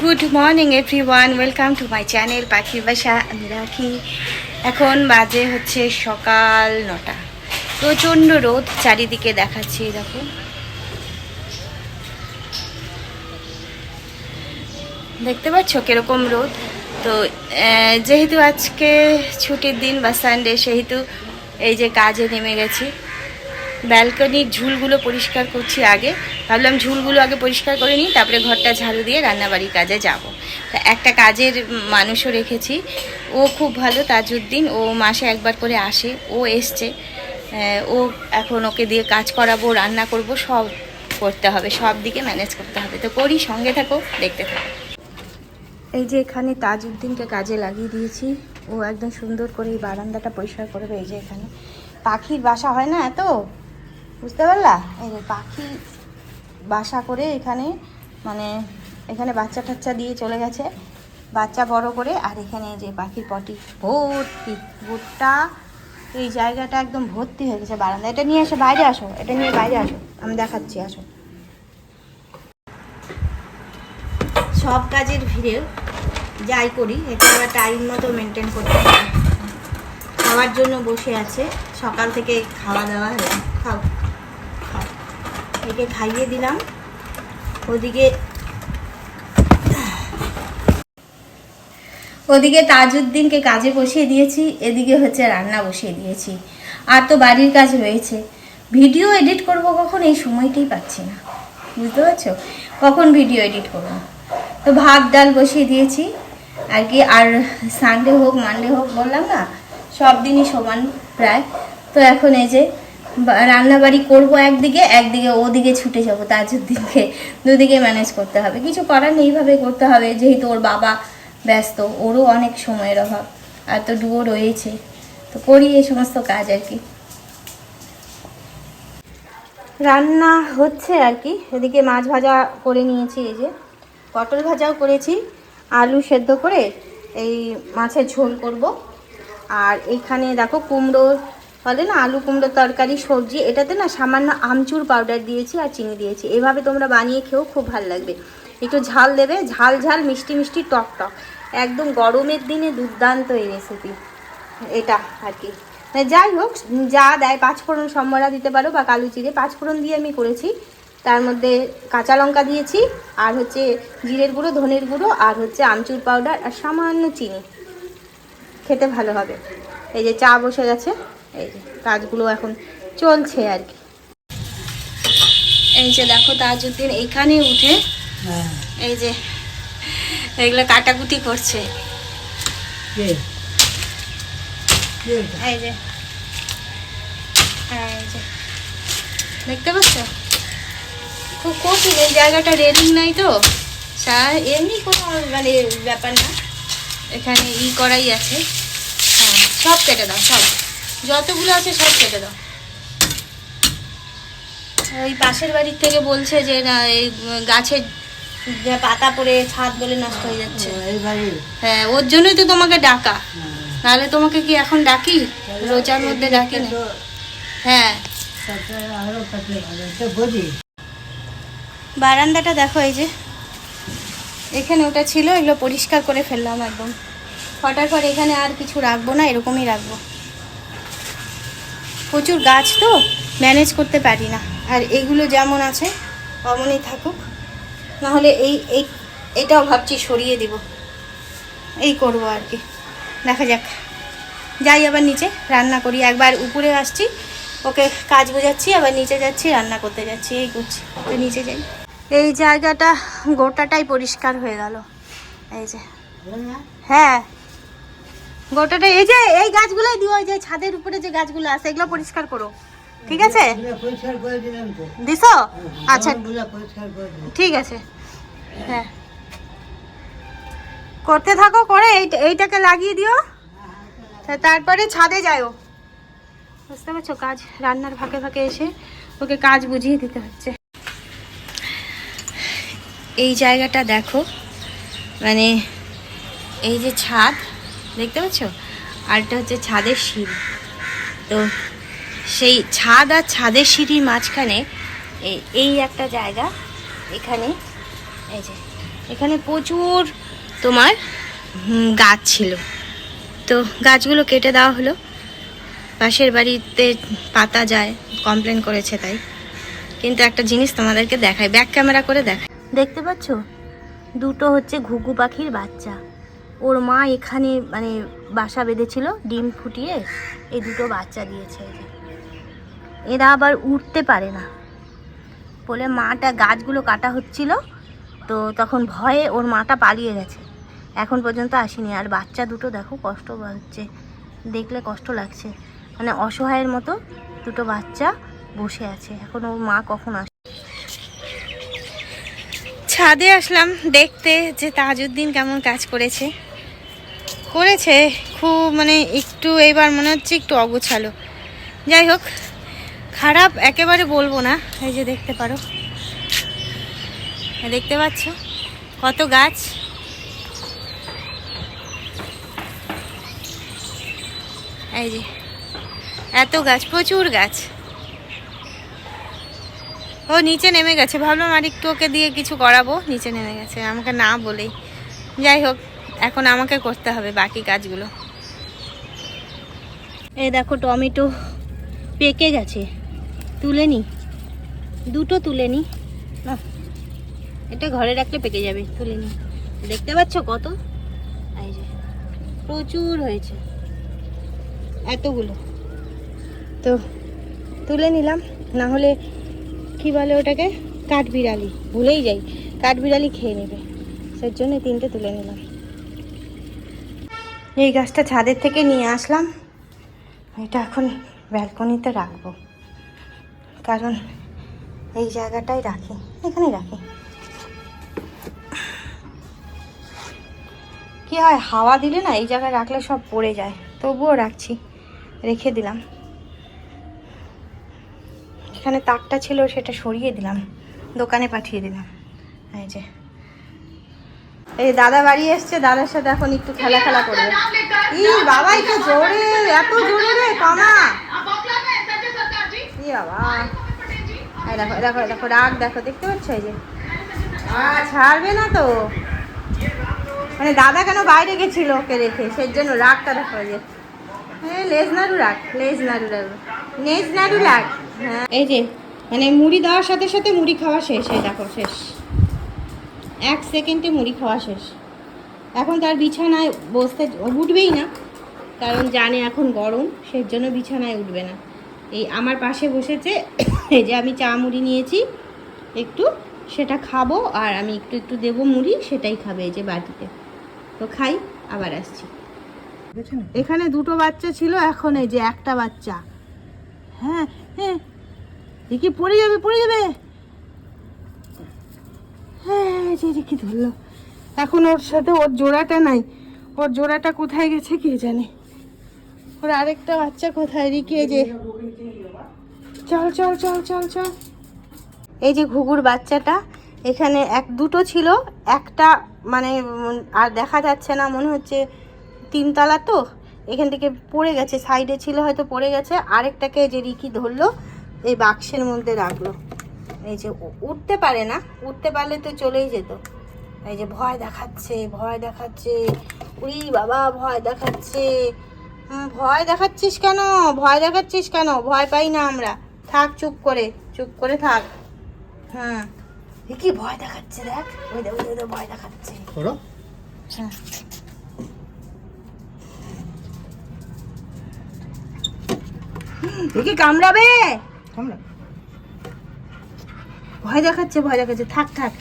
Good morning everyone welcome to my channel পাখির বাসা আমি রাখি এখন বাজে হচ্ছে সকাল নটা। প্রচণ্ড রোদ চারিদিকে দেখাচ্ছি দেখো। দেখতে পাচ্ছ কীরকম রোদ? তো যেহেতু আজকে ছুটির দিন বা সানডে সেহেতু এই যে কাজে নেমে গেছি। ব্যালকনির ঝুলগুলো পরিষ্কার করছি আগে। ভাবলাম ঝুলগুলো আগে পরিষ্কার করে নিই, তারপরে ঘরটা ঝাড়ু দিয়ে রান্নাবাড়ির কাজে যাব। তা একটা কাজের মানুষও রেখেছি। ও খুব ভালো, তাজউদ্দিন। ও মাসে একবার করে আসে, ও এসছে। ও এখন ওকে দিয়ে কাজ করাবো, রান্না করব, সব করতে হবে, সব দিকে ম্যানেজ করতে হবে। তো করি, সঙ্গে থাকো, দেখতে থাকো। এই যে এখানে তাজউদ্দিনকে কাজে লাগিয়ে দিয়েছি। ও একদম সুন্দর করে এই বারান্দাটা পরিষ্কার করবে, এই যে এখানে। পাখির বাসা হয় না এত? বুঝতে পারলা? এই যে পাখি বাসা করে এখানে মানে এখানে বাচ্চা টাচ্চা দিয়ে চলে গেছে। বাচ্চা বড় করে, আর এখানে যে পাখির পটি ভর্তি, গোটা এই জায়গাটা একদম ভর্তি হয়ে গেছে। বারান্দা, এটা নিয়ে এসে বাইরে আসো, এটা নিয়ে বাইরে আসো, আমি দেখাচ্ছি, আসো। সব কাজের ভিড়ে যাই করি এটা আবার টাইম মতো মেনটেন করতে হয় খাওয়ার জন্য বসে আছে, সকাল থেকে খাওয়া দাওয়া খাও একে খাইয়ে দিলাম। ওদিকে ওদিকে তাজউদ্দিনকে কাজে বসিয়ে দিয়েছি, এদিকে হচ্ছে রান্না বসিয়ে দিয়েছি। আর তো বাড়ির কাজ রয়েছে। ভিডিও এডিট করব কখন? এই সময়টাই পাচ্ছি না। বুঝতে পারছ? কখন ভিডিও এডিট করব? তো ভাত, ডাল বসিয়ে দিয়েছি। আর কি, আর সানডে হোক মানডে হোক, বললাম না, সব দিনই সমান প্রায়। তো এখন এই যে রান্নাবাড়ি করব একদিকে একদিকে ওদিকে ছুটে যাব তাজউদ্দিনকে দুদিকে ম্যানেজ করতে হবে। কিছু করার এইভাবে করতে হবে। যেহেতু ওর বাবা ব্যস্ত, ওরও অনেক সময়ের অভাব। আর তো ডুয়ো রয়েছে। তো করি এই সমস্ত কাজ আর কি। রান্না হচ্ছে আর কি। এদিকে মাছ ভাজা করে নিয়েছি, এই যে। পটল ভাজাও করেছি। আলু সেদ্ধ করে এই মাছের ঝোল করব। আর এখানে দেখো কুমড়ো বলে না আলু কুমড়ো তরকারি, সবজি, এটাতে না সামান্য আমচুর পাউডার দিয়েছি আর চিনি দিয়েছি। এভাবে তোমরা বানিয়ে খেয়েও খুব ভালো লাগবে। একটু ঝাল দেবে, ঝাল ঝাল, মিষ্টি মিষ্টি, টক টক। একদম গরমের দিনে দুর্দান্ত এই রেসিপি এটা আর কি। যাই হোক, যা দেয় পাঁচফোড়ন সম্বরা দিতে পারো বা কালো জিরে পাঁচফোড়ন দিয়ে আমি করেছি। তার মধ্যে কাঁচা লঙ্কা দিয়েছি, আর হচ্ছে জিরের গুঁড়ো, ধনের গুঁড়ো, আর হচ্ছে আমচুর পাউডার আর সামান্য চিনি। খেতে ভালো হবে। এই যে চা বসে গেছে। এই কাজগুলো এখন চলছে আর কি। এই যে দেখো তাজউদ্দিন এইখানে উঠে এই যে এগুলো কাটাকুটি করছে। এই যে এই যে দেখতে পাচ্ছ? খুব কঠিন এই জায়গাটা রেলিং নাই তো। সা- এমনি কোনো মানে ব্যাপার না। এখানে ই করাই আছে। হ্যাঁ সব কেটে দাও সব। যতগুলো আছে সব কেটে দাও। ওই পাশের বাড়ির থেকে বলছে যে না এই গাছের পাতা পড়ে ছাদ বলে নষ্ট হয়ে যাচ্ছে। হ্যাঁ ওর জন্যই তো তোমাকে ডাকা। নাহলে তোমাকে কি এখন ডাকি? রোজার মধ্যে ডাকি না। হ্যাঁ। বারান্দাটা দেখো এই যে। এখানে ওটা ছিল এগুলো পরিষ্কার করে ফেললাম একদম। কটার পর এখানে আর কিছু রাখব না এরকমই রাখব। প্রচুর গাছ তো ম্যানেজ করতে পারি না। আর এগুলো যেমন আছে, অমনই থাকুক। নাহলে এই এই, এটাও ভাবছি সরিয়ে দিব। এই করব আর কি। দেখা যাক। যাই আবার নিচে, রান্না করি। একবার উপরে আসছি, ওকে কাজ বোঝাচ্ছি, আবার নিচে যাচ্ছি, রান্না করতে যাচ্ছি, এই করছি। তো নিচে যাই। এই জায়গাটা গোটাটাই পরিষ্কার হয়ে গেল। এই যে। হ্যাঁ গোটাটা এই যে এই গাছগুলোই দিও ওই যে ছাদের উপরে যে গাছগুলো আছে এগুলো পরিষ্কার করো। ঠিক আছে? দিছো? আচ্ছা। করে দিলাম। ঠিক আছে। হ্যাঁ। করতে থাকো করে এই এইটাকে লাগিয়ে দিও। তারপরে ছাদে যাও বুঝতে পারছ? কাজ রান্নার ফাঁকে ফাঁকে এসে ওকে কাজ বুঝিয়ে দিতে হচ্ছে। এই জায়গাটা দেখো। মানে এই যে ছাদ দেখতে পাচ্ছ? আর এটা হচ্ছে ছাদের সিঁড়ি। তো সেই ছাদ আর ছাদের সিঁড়ির মাঝখানে এই একটা জায়গা। এখানে, এই যে, এখানে প্রচুর তোমার গাছ ছিল। তো গাছগুলো কেটে দেওয়া হলো। পাশের বাড়িতে পাতা যায় কমপ্লেন করেছে তাই। কিন্তু একটা জিনিস তোমাদেরকে দেখায় ব্যাক ক্যামেরা করে দেখায় দেখতে পাচ্ছ? দুটো হচ্ছে ঘুঘু পাখির বাচ্চা। ওর মা এখানে মানে বাসা বেঁধেছিল, ডিম ফুটিয়ে এই দুটো বাচ্চা দিয়েছে। এরা আবার উঠতে পারে না। বলে মাটা গাছগুলো কাটা হচ্ছিল, তো তখন ভয়ে ওর মাটা পালিয়ে গেছে। এখন পর্যন্ত আসেনি। আর বাচ্চা দুটো দেখো কষ্ট হচ্ছে দেখলে কষ্ট লাগছে। মানে অসহায়ের মতো দুটো বাচ্চা বসে আছে। এখন ওর মা কখন আসে ছাদে আসলাম দেখতে যে তাজউদ্দিন কেমন কাজ করেছে। করেছে, খুব মানে একটু এবার মনে হচ্ছে একটু অগোছালো। যাই হোক, খারাপ একেবারে বলব না, এই যে দেখতে পারো। দেখতে পাচ্ছ কত গাছ। এই যে, এত গাছ, প্রচুর গাছ। ও নিচে নেমে গেছে, ভাবলাম আর একটু ওকে দিয়ে কিছু করাবো, নিচে নেমে গেছে, আমাকে না বলেই। যাই হোক এখন আমাকে করতে হবে বাকি কাজগুলো। এ দেখো টমেটো পেকে গেছে। তুলে নি। দুটো তুলে নি, এটা ঘরে রাখলে পেকে যাবে। তুলে নি। দেখতে পাচ্ছ কত? এই যে, প্রচুর হয়েছে। এতগুলো। তো তুলে নিলাম। না হলে কি বলে ওটাকে? কাঠবিড়ালি। ভুলেই যাই। কাঠবিড়ালি খেয়ে নেবে। সেই জন্য তিনটে তুলে নিলাম। এই গাছটা ছাদের থেকে নিয়ে আসলাম। এটা এখন ব্যালকনিতে রাখব। কারণ এই জায়গাটাই রাখি, এখানেই রাখি। কি হয়, হাওয়া দিলে না এই জায়গায় রাখলে সব পড়ে যায়। তবুও রাখছি, রেখে দিলাম। এখানে তাকটা ছিল, সেটা সরিয়ে দিলাম। দোকানে পাঠিয়ে দিলাম। এই যে। এই দাদা বাড়ি এসছে, দাদার সাথে এখন একটু খেলা খেলা করবে। ই বাবা একটু জোরে, এত জোরে রে, কমা। ই বাবা। দেখো দেখো দেখো, রাগ দেখো, দেখতে পাচ্ছ এই যে? ছাড়বে না তো। মানে দাদা কেন বাইরে গেছিল ওকে রেখে? সেই জন্য রাগটা দেখো যে। হ্যাঁ লেজ নাড়ু রাখ, লেজ নাড়ু রাখ, লেজ নাড়ু রাখ। হ্যাঁ। এই যে মানে মুড়ি দেওয়ার সাথে সাথে মুড়ি খাওয়া শেষ, এই দেখো, শেষ। এক সেকেন্ডে মুড়ি খাওয়া শেষ। এখন তার বিছানায় বসতে উঠবেই না, কারণ জানে এখন গরম সেই জন্য বিছানায় উঠবে না। এই আমার পাশে বসেছে, এই যে আমি চা মুড়ি নিয়েছি, একটু সেটা খাব আর আমি একটু একটু দেবো মুড়ি, সেটাই খাবে এই যে বাটিতে। তো খাই, আবার আসছি। এখানে দুটো বাচ্চা ছিল, এখন এই যে একটা বাচ্চা। হ্যাঁ হ্যাঁ দেখি পড়ে যাবে পড়ে যাবে? হ্যাঁ যে দেখি ধরলো। এখন ওর সাথে ওর জোড়াটা নাই। ওর জোড়াটা কোথায় গেছে কে জানে? ওর আরেকটা বাচ্চা কোথায়, রিকি? যে। চল চল চল চল চল। এই যে ঘুঘুর বাচ্চাটা, এখানে এক, দুটো ছিল। একটা মানে আর দেখা যাচ্ছে না, মনে হচ্ছে তিনতলা তো। এখান থেকে পড়ে গেছে সাইডে ছিল, হয়তো পড়ে গেছে। আরেকটাকে যে রিকি ধরলো, এই বাক্সের মধ্যে রাখল। এই যে উঠতে পারে না উঠতে পারলে তো চলেই যেত। এই যে ভয় দেখাচ্ছে ভয় দেখাচ্ছে। উই বাবা ভয় দেখাচ্ছে। ভয় দেখাচ্ছিস কেন? ভয় দেখাচ্ছিস কেন? ভয় পাই না আমরা। থাক চুপ করে চুপ করে থাক। হ্যাঁ। কি ভয় দেখাচ্ছে দেখ? ওই দেখ ওই ভয় দেখাচ্ছে। হ্যাঁ। কামড়াবে? আমরা ভয় দেখাচ্ছে ভয় দেখাচ্ছে। থাক থাক।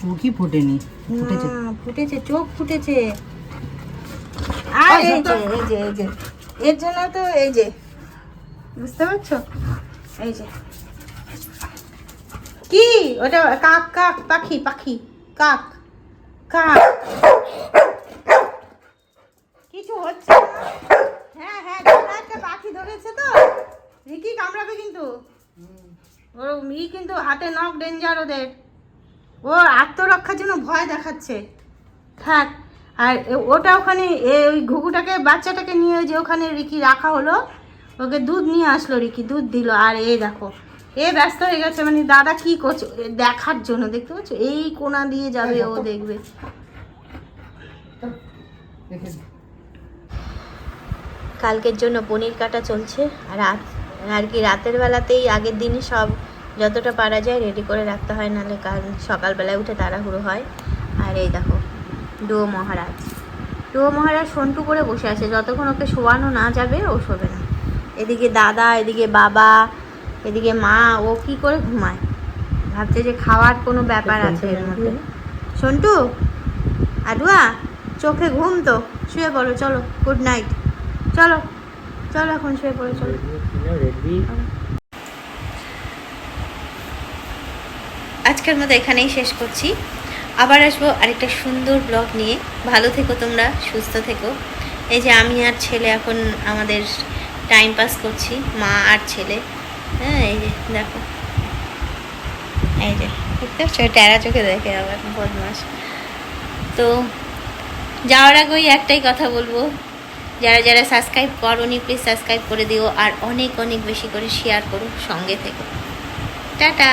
চোখই ফোটেনি ফুটেছে। ফুটেছে চোখ ফুটেছে। আর এই যে এই যে এই যে। এর জন্য তো এই যে বুঝতে পারছ? এই যে। কি? ওটা কাক কাক পাখি পাখি কাক কাক। কিছু হচ্ছে না। হ্যাঁ হ্যাঁ একটা পাখি ধরেছে তো। রিকি কামড়াবে কিন্তু। ওর ই কিন্তু হাতে নখ ডেঞ্জার ওদের। ও আত্মরক্ষার জন্য ভয় দেখাচ্ছে। থাক, আর ওটা ওখানে, এ- ওই ঘুঘুটাকে, বাচ্চাটাকে নিয়ে যে ওখানে রিকি রাখা হলো, ওকে দুধ নিয়ে আসলো রিকি, দুধ দিল। আর এই দেখো, এ ব্যস্ত হয়ে গেছে মানে দাদা কি করছে দেখার জন্য, দেখতে পাচ্ছ? এই কোনা দিয়ে যাবে ও দেখবে। কালকের জন্য পনির কাটা চলছে, আর রাত আর কি রাতের বেলাতেই আগের দিনই সব যতটা পারা যায় রেডি করে রাখতে হয় নাহলে কাল সকালবেলায় উঠে তাড়াহুড়ো হয়। আর এই দেখো ডুয়ো মহারাজ। ডুয়ো মহারাজ সন্টু করে বসে আছে। যতক্ষণ ওকে শোয়ানো না যাবে ও শোবে না। এদিকে দাদা এদিকে বাবা এদিকে মা ও কি করে ঘুমায়? ভাবছে যে খাওয়ার কোনো ব্যাপার আছে এর মধ্যে। সন্টু আডুয়া চোখে ঘুম তো? শুয়ে পড়ো চলো গুড নাইট চলো চলো এখন শুয়ে পড়ো চলো। আজকের মতো এখানেই শেষ করছি। আবার আসব আরেকটা সুন্দর ব্লগ নিয়ে। ভালো থেকো তোমরা, সুস্থ থেকো। এই যে আমি আর ছেলে এখন আমাদের টাইম পাস করছি, মা আর ছেলে। হ্যাঁ এই যে, দেখো। এই যে, দেখতে পাচ্ছ? ট্যারা চোখে দেখে আবার বদমাস তো, যাওয়ার আগে একটাই কথা বলব। যারা যারা সাবস্ক্রাইব করনি প্লিজ সাবস্ক্রাইব করে দিও আর অনেক অনেক বেশি করে শেয়ার করো সঙ্গে থেকে। টাটা!